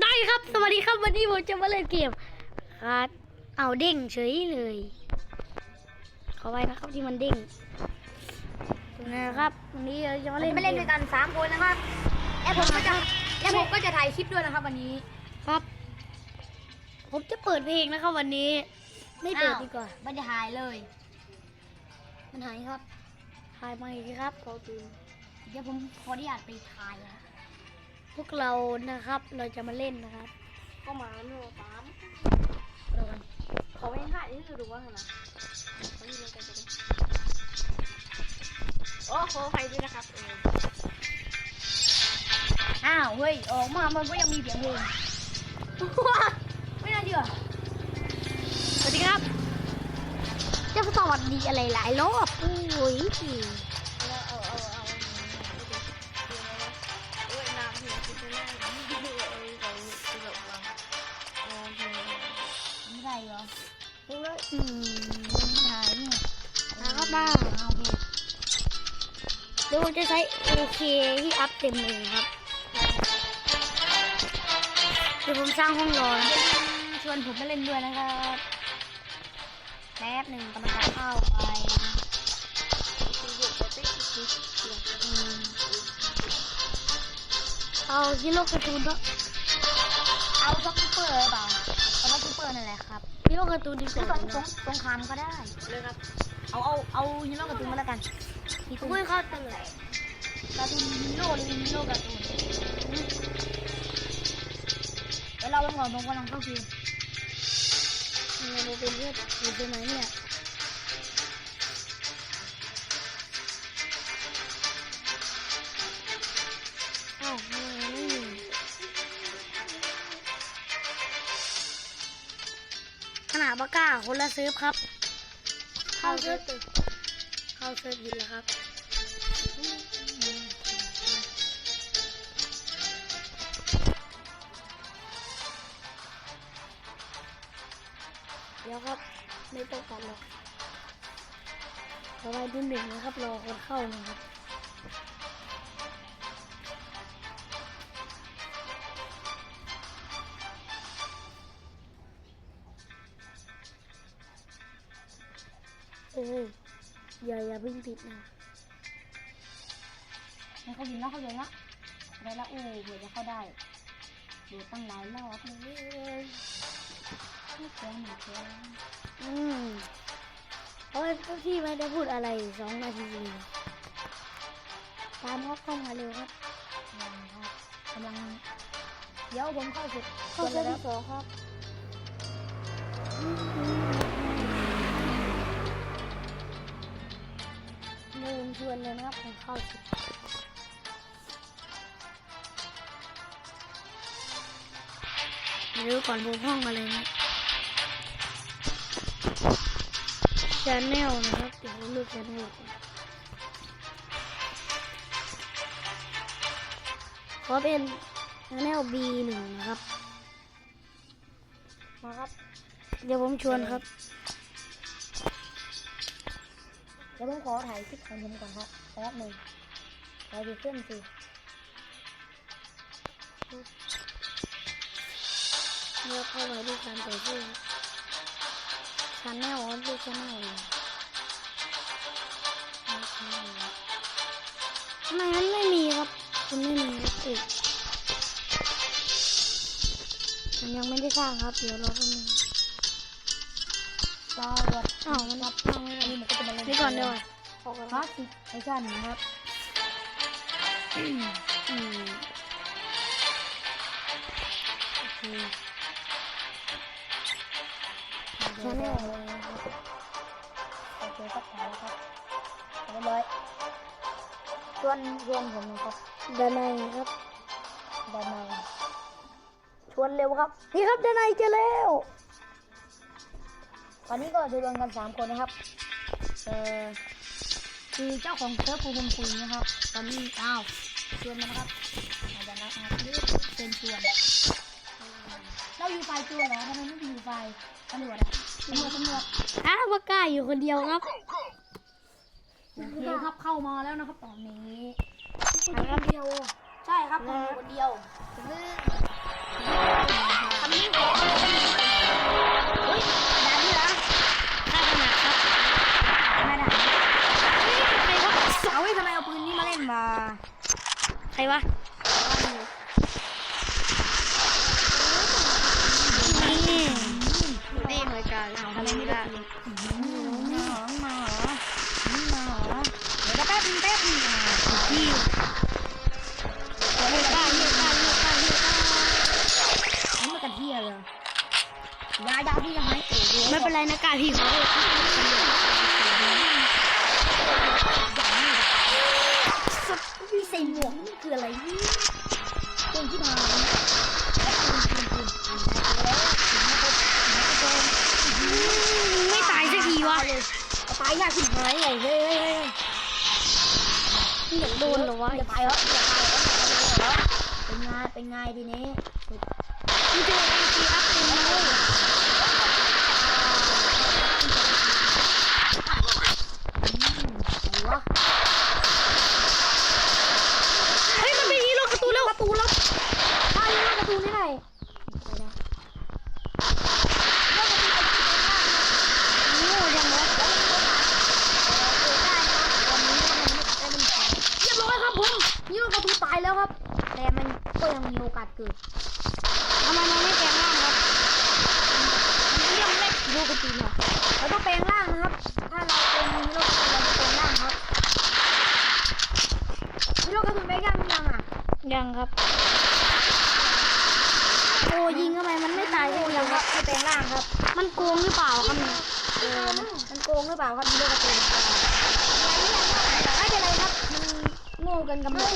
ได้ครับ สวัสดีครับวันนี้ผมจะมาเล่นเกมครับเอาเด้งเฉยเลย ขอไว้นะครับที่มันเด้งนะครับวันนี้เราจะมาเล่เล่นนไปเล่นด้วยกันสามคนนะครับและผมก็จะและผมก็จะถ่ายคลิปด้วยนะครับ วันนี้ ครับ ผมจะเปิดเพลงนะครับ วันนี้ ไม่เปิดอ้าวดีกว่า มันจะถ่ายเลย มันหายครับถ่ายมาอีกทีครับขอดูเดี๋ยวผมขออนุญาตไปถ่ายนะ พวกเรานะครับ เราจะมาเล่นนะครับ ก็มาโน่ตามเรากันขอไปถ่ายที่ดูว่านะเขาอยู่กันจะได้โอ้ขอใครด้วยนะครับเอออ้าวเฮ้ยออกมามันก็ยังมีเสียงเพลงไม่น่าเชื่อสวัสดีครับ จะสวัสดีอะไรหลายรอบโอ้ย ไม่ได้เหรออืมถ่ายเนี่ยนะครับบ้าเอาโอเคเดี๋ยวผมจะใช้โอเคที่อัพเต็มเลยครับ เดี๋ยวผมสร้างห้องรอนะชวนผมมาเล่นด้วยนะครับแป๊บหนึ่งกำลังจะเข้าไปอืมเอาฮิโร่การ์ตูนก็เอาซ็อกเปอร์หรือเปล่าเอาซ็อกเปอร์นั่นแหละครับฮิโร่การ์ตูนดีกหรือว่าสงสงสงครามก็ได้ เลยครับ เอาเอาเอาฮีโร่การ์ตูนมาแล้วกันฮีผมโร่ไม่เข้าใจเลยการ์ตูนฮีโร่หรือฮีโร่การ์ตูนเดี๋ยวเราไปก่อนผมกำลังเข้าเกมเนี่ยเราเป็นเพื่อนอยู่ใช่ไหมเนี่ย คนละเซิร์ฟครับ เข้าเซิร์ฟเข้าเซิร์ฟอยู่แล้วครับเดี๋ยวครับไม่ต้องกันหรอกรอไว้นิดหนึ่งนะครับรอคนเข้านะครับ เอ้ยอย่าอย่าเพิ่งปิดนะมันเขายินแล้วเขาเยนแล้วได้แล้วโอ้เผื่อจะเข้าได้เดี๋ยวตั้งหลายรอบเลยไม่เกินหนึ่งเกินอืมเพราะว่าพี่ไม่ได้พูดอะไรสองนาทีตามเขาเข้ามาเร็วครับยังครับกำลังเดี๋ยวผมเข้าสุดเข้าเซตที่สองครับ เดินชวนเลยนะครับผมเข้าสิเร็วก่อนผมห้องมาเลยนะชาแนลนะครับเดี๋ยวผมเลือกชาแนลก่อนขอเป็นชาแนล B หนึ่งนะครับมาครับ เดี๋ยวผมชวนครับ ดี๋ยวผมขอถ่ายคลิปของผมก่อนครับแป๊บหนึ่งถ่ายดีขึ้นสิเลือกเข้าไปดูการใส่เสื้อชาแนลครับดูชาแนลเลยทำไมมันไม่มีครับคุณไม่มีครับเอกมันยังไม่ได้สร้างครับ เดี๋ยวรอแป๊บนึง สวัสดีอ้าวมันรับสร้างไม่ได้นี่มันก็จะมาเล่นนี่ก่อนเดี๋ยวก่อนขอก่อนคคลารับสสิกไอชันครับอืมโอเคชาแนลเลยนะครับโอเคครับถ่ายแล้วครับเรียบร้อยชวนชวนผมนะครับด้านในครับด้านในชวนเร็วครับ นี่ครับด้านในเจอแล้วต อนนี้ก็จะรวมกันสามคนนะครับ เอ่อคือเจ้าของเซิร์ฟภูมิคุยนะครับ ตอนนี้อ้าวชวนมานะครับอาจารย์นะครับนี่เป็นชวนเราอยู่ไฟตัวเหรอทำไมไม่ไปอยู่ไฟตำรวจอะตำรวจตำรวจอ้าวว่ากล้าอยู่คนเดียวครับโอเคครับเข้ามาแล้วนะครับตอนนี้คนเดียว ใช่ครับผมอยู่า ใครวะนี่นี่เลมืกันทอาหรเยเลกไนี่มัลยไม่เป็นไรนะกาพี่ขา หมวกนี่คืออะไรนี่เก่งที่มาไม่ตายสักทีวะตายยากขึ้นหายไงเฮ้ยเฮ้ยเฮ้ยอยาโดนหรอวะจะตายเหรอจะตายเหรอเป็นไงเป็นไงทีนี้มึงเจอไอ้ทีอัพเต็มเลยเฮ้ยมันเป็นฮีโร่การ์ตูนแล้วการ์ตูนแล้ว ถ้าเล่นการ์ตูนได้ไหม โง่จังวะ เรียบร้อยครับผมนี่การ์ตูนตายแล้วครับ แต่มันก็ยังมีโอกาสเกิด ทำไมมันไม่แปลงร่างครับเรื่องเล็กฮีโร่การ์ตูนเหรอ เราต้องแปลงร่างนะครับ ถ้าเราเป็นฮีโร่การ์ตูนเราจะแปลงร่างครับฮีโร่การ์ตูนแปลงร่างยังอะ ยั งครับ โอ้ยิงเข้าไปมันไม่ตายโอ้ใช่ไหมยังคครัรับบไม่แปลงร่างครับ มันโกงหรือเปล่าครับเนี่ยเออมันมันโกงหรือเปล่าครับฮีโร่การ์ตูนไม่เป็นไรครับมันโง่กันกับหมด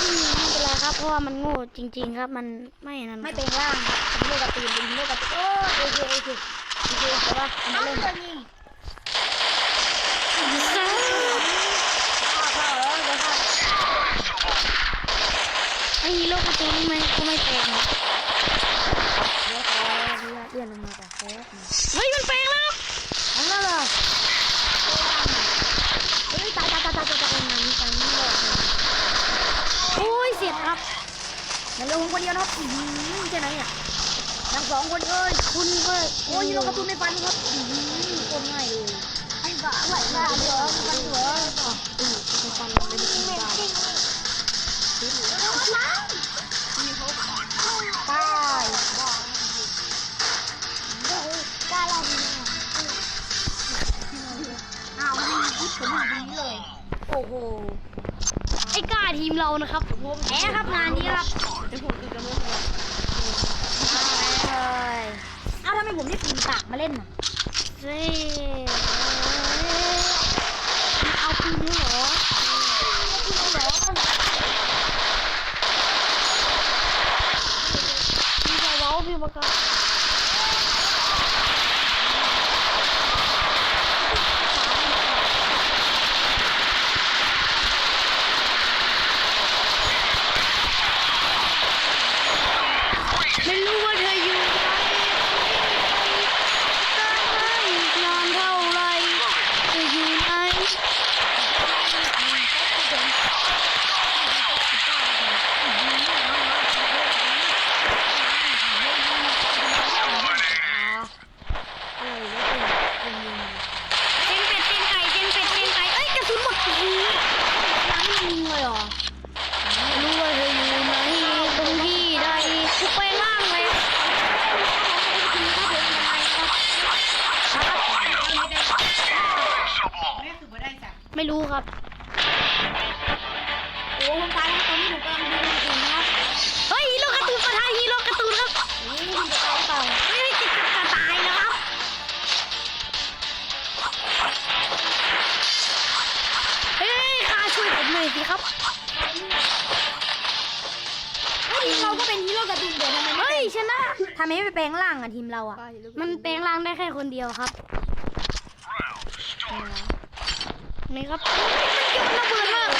อืมไม่เป็นไรครับเพราะว่ามันโง่จริง ๆ ครับ มันไม่นั่นไม่ครับแปลงร่างครับเป็นฮีโร่การ์ตูนเป็นฮีโร่การ์ตูนโอ้โอเคโอเคโอเคแต่ว่าอันนั้นเล่น ไม่มีโลกประตูนี่มันก็ไม่แปลงแล้วก็เลื่อนลงมาแบบแป๊เฮ้ยมันแปลงแล้วอันนั้นเหรอเฮ้ยตายตายตายตายตายมันมีการนี่เลยโอ้ยเสียครับมันลงคนเดียวนะครับอืมใช่ไหมเนี่ยทั้งสองคนเอ้ยคุณเอ้ยโอ้ยลงประตูไม่ฟันครับอืมคนง่ายเลยไอ้บ้าไหลมาเหรอมันเหรออ๋ออืมไม่ฟันไม่ได้ฟัน โอ้โห ไอ้กล้าทีมเรานะครับแพ้ครับงานนี้ครับจะพูดกันเลยเอาทำไมผมได้ปีนปากมาเล่นน่ะเฮ้ยเอาปืนเหรอ bakalım. ไม่รู้ครับโอ้ผมตายแล้วตอนนี้ผมกำลังดูอยู่นะครับเฮ้ยฮีโร่การ์ตูนประทายฮีโร่การ์ตูนครับนี่คุณจะตายเปล่าเฮ้ยจะจะตายนะครับเฮ้ยข้าช่วยผมหน่อยสิครับเฮ้ยทีมเราก็เป็นฮีโร่การ์ตูนเดี๋ยวทำไมไม่เฮ้ยชนะทำไมไม่แปลงร่างอะทีมเราอะมันแปลงร่างได้แค่คนเดียวครับ นี่ครับมันโยนระเบิดมาก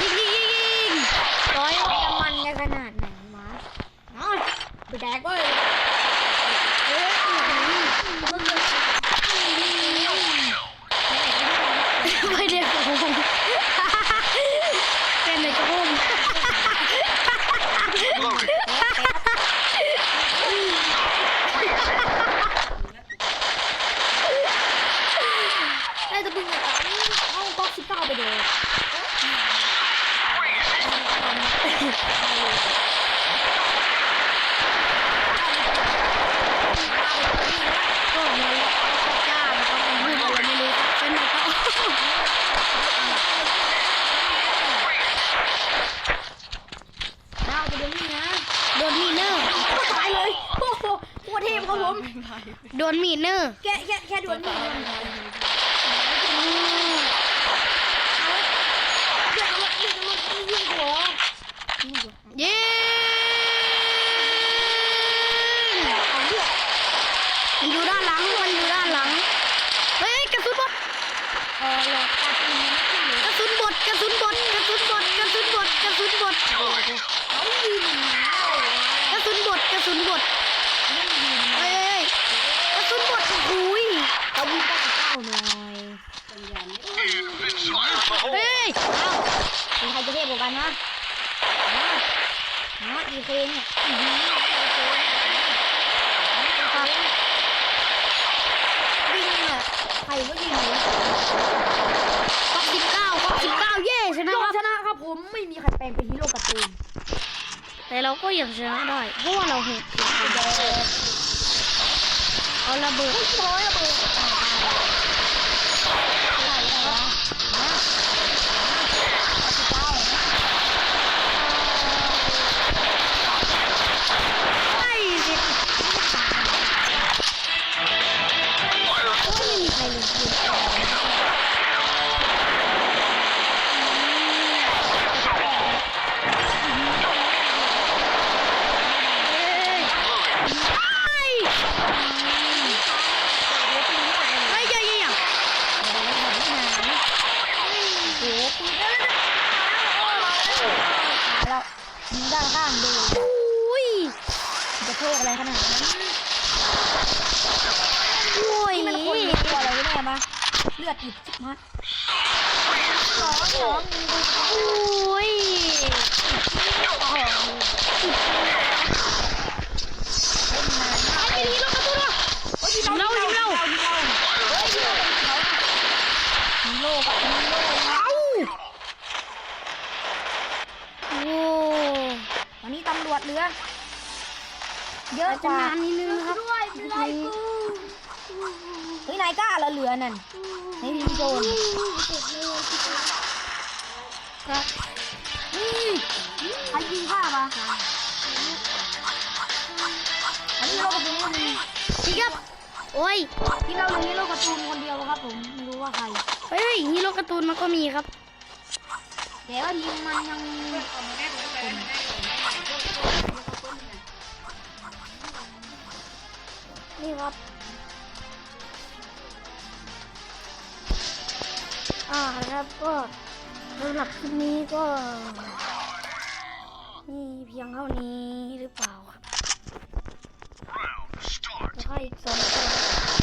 ยิงยิงยิงร้อยจะมันในขนาดไหนมาเอาไปแดกเว้ย โดนมีดเนอร์แค่แค่แค่โดนนี่มันเลือดมันเลือดมันไม่ยิงหัวเย้เอาเลือดมันอยู่ด้านหลังมันอยู่ด้านหลังเฮ้ยกระสุนบดเออหลอดตาตีมันไม่ขึ้นเลยกระสุนบดกระสุนบดกระสุนบดกระสุนบดกระสุนบดเอายิงกระสุนบดกระสุนบดเฮ้ย กระสุนบดอุ้ยเอายิงก็เข้าหน่อยเฮ้ยมีใครจะเทพกว่ากันนะฮะอีเคเนี่ยอื้อหือครับยิงอะใครก็ยิงเลยก๊อกสิบเก้าก๊อกสิบเก้าเย้ชนะโดคนรับชนะครับผมไม่มีใครแปลงเป็นฮีโร่การ์ตูนแต่เราก็ยังชนะได้เพราะว่าเราเห็น เอาระเบิดอุ้ยร้อยระเบิดอ่าได้ เลือดอีกชิบมาสองสองยิงดูอุ้ยโอ้โหเล่นนานมากไอ้นี่เรากระตุ้นวะโอ้ยยิงเรายิงเรายิงเราเฮ้ยยิงเรายิงโลกอะยิงโลกเอ้าโอ้วันนี้ตำรวจเหลือเยอะอาจกจะว่านานนิดนึงนะครับด้วยเป็นไรกูเฮ้ยนาย กล้าเหรอเหลือนั่นในทีมโจรครับนี่ใครยิงข้ามาอันนี้โลกการ์ตูนไม่มีพี่ครับโอ้ยที่เราเลยฮีโร่การ์ตูนคนเดียวครับผมไม่รู้ว่าใครเฮ้ยฮีโร่การ์ตูนมันก็มีครับแต่ว่าทีมมันยังนี่ครับ อ่าครับก็สำหรับคลิปนี้ก็นี่เพียงเท่านี้หรือเปล่าครับแล้วก็อีกสองตัว